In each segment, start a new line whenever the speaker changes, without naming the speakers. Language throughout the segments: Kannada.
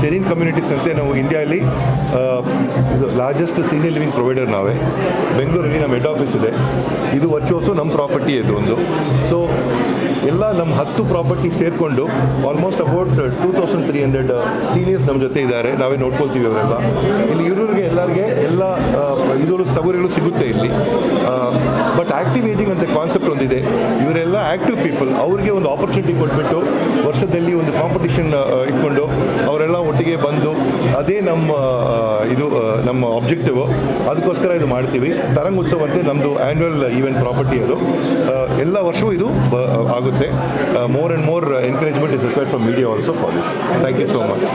ಶೆರಿನ್ ಕಮ್ಯುನಿಟೀಸ್ ಅಂತೆ ನಾವು ಇಂಡಿಯಾಲಿ ಲಾರ್ಜೆಸ್ಟ್ ಸೀನಿಯರ್ ಲಿವಿಂಗ್ ಪ್ರೊವೈಡರ್ ನಾವೇ. ಬೆಂಗಳೂರಲ್ಲಿ ನಮ್ಮ ಹೆಡ್ ಆಫೀಸ್ ಇದೆ. ಇದು ವರ್ಷ ನಮ್ಮ ಪ್ರಾಪರ್ಟಿ ಇದು ಒಂದು. ಸೊ ಎಲ್ಲ ನಮ್ಮ ಹತ್ತು ಪ್ರಾಪರ್ಟಿ ಸೇರಿಕೊಂಡು almost about two thousand three hundred seniors ನಮ್ಮ ಜೊತೆ ಇದ್ದಾರೆ. ನಾವೇ ನೋಡ್ಕೊಳ್ತೀವಿ ಅವರೆಲ್ಲ. ಇಲ್ಲಿ ಇರೋರಿಗೆ ಎಲ್ಲರಿಗೆ ಎಲ್ಲ ಇದು ಸೌಕರ್ಯಗಳು ಸಿಗುತ್ತೆ ಇಲ್ಲಿ. ಬಟ್ ಆ್ಯಕ್ಟಿವ್ ಏಜಿಂಗ್ ಅಂತ ಕಾನ್ಸೆಪ್ಟ್ ಒಂದಿದೆ. ಇವರೆಲ್ಲ ಆ್ಯಕ್ಟಿವ್ ಪೀಪಲ್ ಅವ್ರಿಗೆ ಒಂದು ಆಪರ್ಚುನಿಟಿ ಕೊಟ್ಬಿಟ್ಟು ವರ್ಷದಲ್ಲಿ ಒಂದು ಕಾಂಪಿಟಿಷನ್ ಇಟ್ಕೊಂಡು ಅವರೆಲ್ಲ ಒಟ್ಟಿಗೆ ಬಂದು ಅದೇ ನಮ್ಮ ಇದು ನಮ್ಮ ಆಬ್ಜೆಕ್ಟಿವ್ ಅದಕ್ಕೋಸ್ಕರ ಇದು ಮಾಡ್ತೀವಿ. ತರಂಗ್ ಉತ್ಸವ ಅಂತ ನಮ್ಮದು ಆ್ಯನ್ಯುವಲ್ ಈವೆಂಟ್ ಪ್ರಾಪರ್ಟಿ ಅದು. ಎಲ್ಲ ವರ್ಷವೂ ಇದು ಆಗುತ್ತೆ. More and more encouragement is required from media also for this thank you so much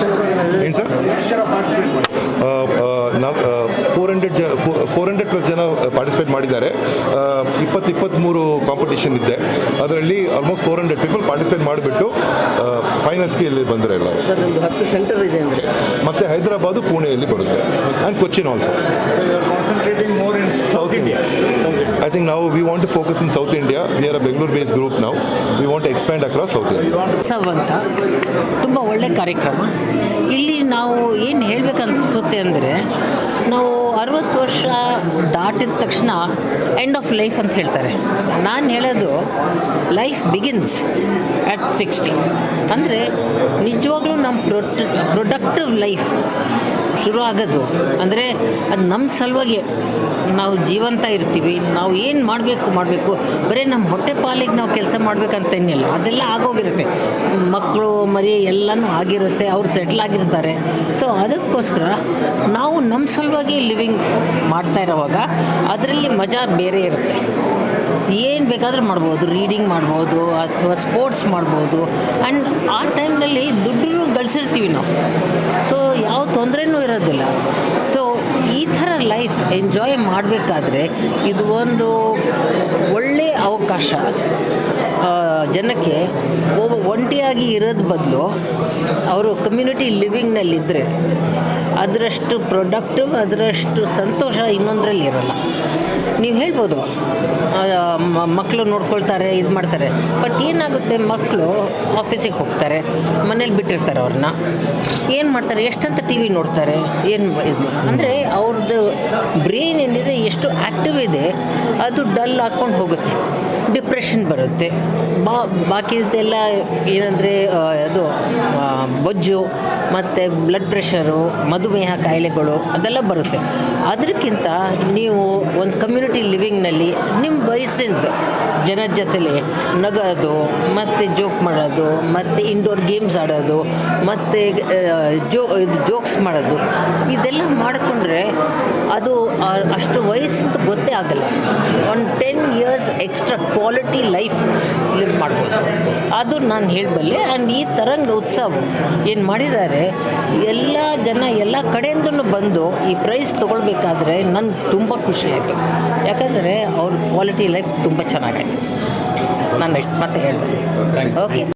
ಏನು ಸರ್? ಫೋರ್ ಹಂಡ್ರೆಡ್ ಜ ಫೋರ್ ಹಂಡ್ರೆಡ್ ಪ್ಲಸ್ ಜನ ಪಾರ್ಟಿಸಿಪೇಟ್ ಮಾಡಿದ್ದಾರೆ. ಇಪ್ಪತ್ತು ಇಪ್ಪತ್ತ್ಮೂರು ಕಾಂಪಿಟೇಷನ್ ಇದೆ. ಅದರಲ್ಲಿ almost four hundred people participate ಮಾಡಿಬಿಟ್ಟು ಫೈನಲ್ಸ್ಗೆ ಇಲ್ಲಿ ಬಂದರೆ
ಎಲ್ಲ. ಹತ್ತು ಸೆಂಟರ್ ಇದೆ ಅಂದರೆ?
ಮತ್ತು ಹೈದರಾಬಾದು ಪುಣೆಯಲ್ಲಿ ಬರುತ್ತೆ. And Cochin also
south you
think now we want to focus in South India. We are a Bangalore-based group now. We want to expand across South India.
ಉತ್ಸವ ಅಂತ ತುಂಬ ಒಳ್ಳೆ ಕಾರ್ಯಕ್ರಮ ಇಲ್ಲಿ ನಾವು ಏನು ಹೇಳಬೇಕನ್ಸುತ್ತೆ ಅಂದರೆ ನಾವು ಅರವತ್ತು ವರ್ಷ ದಾಟಿದ ತಕ್ಷಣ ಎಂಡ್ ಆಫ್ ಲೈಫ್ ಅಂತ ಹೇಳ್ತಾರೆ. ನಾನು ಹೇಳೋದು ಲೈಫ್ ಬಿಗಿನ್ಸ್ ಅಟ್ ಸಿಕ್ಸ್ಟಿ ಅಂದರೆ ನಿಜವಾಗ್ಲೂ ನಮ್ಮ ಪ್ರೊಟ್ ಪ್ರೊಡಕ್ಟಿವ್ ಲೈಫ್ ಶುರು ಆಗೋದು. ಅಂದರೆ ಅದು ನಮ್ಮ ಸಲುವಾಗಿ ನಾವು ಜೀವಂತ ಇರ್ತೀವಿ, ನಾವು ಏನು ಮಾಡಬೇಕು ಮಾಡಬೇಕು, ಬರೀ ನಮ್ಮ ಹೊಟ್ಟೆ ಪಾಲಿಗೆ ನಾವು ಕೆಲಸ ಮಾಡಬೇಕಂತ ಏನಿಲ್ಲ, ಅದೆಲ್ಲ ಆಗೋಗಿರುತ್ತೆ. ಮಕ್ಕಳು ಮರಿ ಎಲ್ಲನೂ ಆಗಿರುತ್ತೆ, ಅವ್ರು ಸೆಟ್ಲ್ ಆಗಿರ್ತಾರೆ. ಸೊ ಅದಕ್ಕೋಸ್ಕರ ನಾವು ನಮ್ಮ ಸಲುವಾಗಿ ಲಿವಿಂಗ್ ಮಾಡ್ತಾ ಇರೋವಾಗ ಅದರಲ್ಲಿ ಮಜಾ ಬೇರೆ ಇರುತ್ತೆ. ಏನು ಬೇಕಾದರೂ ಮಾಡ್ಬೋದು ರೀಡಿಂಗ್ ಮಾಡ್ಬೋದು ಅಥವಾ ಸ್ಪೋರ್ಟ್ಸ್ ಮಾಡ್ಬೋದು. ಆ್ಯಂಡ್ ಆ ಟೈಮ್ನಲ್ಲಿ ದುಡ್ಡು ಗಳಿಸಿರ್ತೀವಿ ನಾವು. ಸೊ ಯಾವ ತೊಂದರೆನೂ ಇರೋದಿಲ್ಲ. ಸೊ ಈ ಥರ ಲೈಫ್ ಎಂಜಾಯ್ ಮಾಡಬೇಕಾದ್ರೆ ಇದು ಒಂದು ಒಳ್ಳೆಯ ಅವಕಾಶ. ಜನಕ್ಕೆ ಒಬ್ಬ ಒಂಟಿಯಾಗಿ ಇರೋದು ಬದಲು ಅವರು ಕಮ್ಯುನಿಟಿ ಲಿವಿಂಗ್ನಲ್ಲಿದ್ದರೆ ಅದರಷ್ಟು ಪ್ರೊಡಕ್ಟಿವ್ ಅದರಷ್ಟು ಸಂತೋಷ ಇನ್ನೊಂದರಲ್ಲಿ ಇರೋಲ್ಲ. ನೀವು ಹೇಳ್ಬೋದು. ಮಕ್ಕಳು ನೋಡ್ಕೊಳ್ತಾರೆ, ಇದು ಮಾಡ್ತಾರೆ. ಬಟ್ ಏನಾಗುತ್ತೆ ಮಕ್ಕಳು ಆಫೀಸಿಗೆ ಹೋಗ್ತಾರೆ, ಮನೇಲಿ ಬಿಟ್ಟಿರ್ತಾರೆ ಅವ್ರನ್ನ. ಏನು ಮಾಡ್ತಾರೆ, ಎಷ್ಟಂತ ಟಿ ವಿ ನೋಡ್ತಾರೆ, ಏನು ಇದು ಅಂದರೆ ಅವ್ರದ್ದು ಬ್ರೈನ್ ಏನಿದೆ, ಎಷ್ಟು ಆ್ಯಕ್ಟಿವ್ ಇದೆ, ಅದು ಡಲ್ ಹಾಕ್ಕೊಂಡು ಹೋಗುತ್ತೆ. ಡಿಪ್ರೆಷನ್ ಬರುತ್ತೆ. ಬಾ, ಬಾಕಿದೆಲ್ಲ ಏನಂದರೆ ಅದು ಬೊಜ್ಜು ಮತ್ತು ಬ್ಲಡ್ ಪ್ರೆಷರು ಮಧುಮೇಹ, ಕಾಯಿಲೆಗಳು ಅದೆಲ್ಲ ಬರುತ್ತೆ. ಅದಕ್ಕಿಂತ ನೀವು ಒಂದು ಕಮ್ಯುನಿಟಿ ಲಿವಿಂಗ್ನಲ್ಲಿ ನಿಮ್ಮ ವಯಸ್ಸಿಂದ ಜನ ಜೊತೆಲಿ ನಗೋದು, ಮತ್ತು ಜೋಕ್ ಮಾಡೋದು, ಮತ್ತು ಇಂಡೋರ್ ಗೇಮ್ಸ್ ಆಡೋದು, ಮತ್ತು ಜೋ ಇದು ಜೋಕ್ಸ್ ಮಾಡೋದು, ಇದೆಲ್ಲ ಮಾಡಿಕೊಂಡ್ರೆ ಅದು ಅಷ್ಟು ವಯಸ್ಸಂತೂ ಗೊತ್ತೇ ಆಗಲ್ಲ. ಒಂದು ten years extra quality life live ಮಾಡ್ಬೋದು. ಅದು ನಾನು ಹೇಳಬಲ್ಲೆ ಆ್ಯಂಡ್ ಈ ತರಂಗ ಉತ್ಸವ ಏನು ಮಾಡಿದ್ದಾರೆ? ಎಲ್ಲ ಜನ ಎಲ್ಲ ಕಡೆಯಿಂದನೂ ಬಂದು ಈ ಪ್ರೈಸ್ ತೊಗೊಳ್ಬೇಕಾದ್ರೆ ನಂಗೆ ತುಂಬ ಖುಷಿ ಆಯಿತು. ಯಾಕಂದರೆ ಅವ್ರ ಕ್ವಾಲಿಟಿ ಲೈಫ್ ತುಂಬ ಚೆನ್ನಾಗಾಯಿತು. ನಾನು ಎಷ್ಟು ಮತ್ತೆ ಹೇಳ್ಬಲ್ಲೆ ಓಕೆ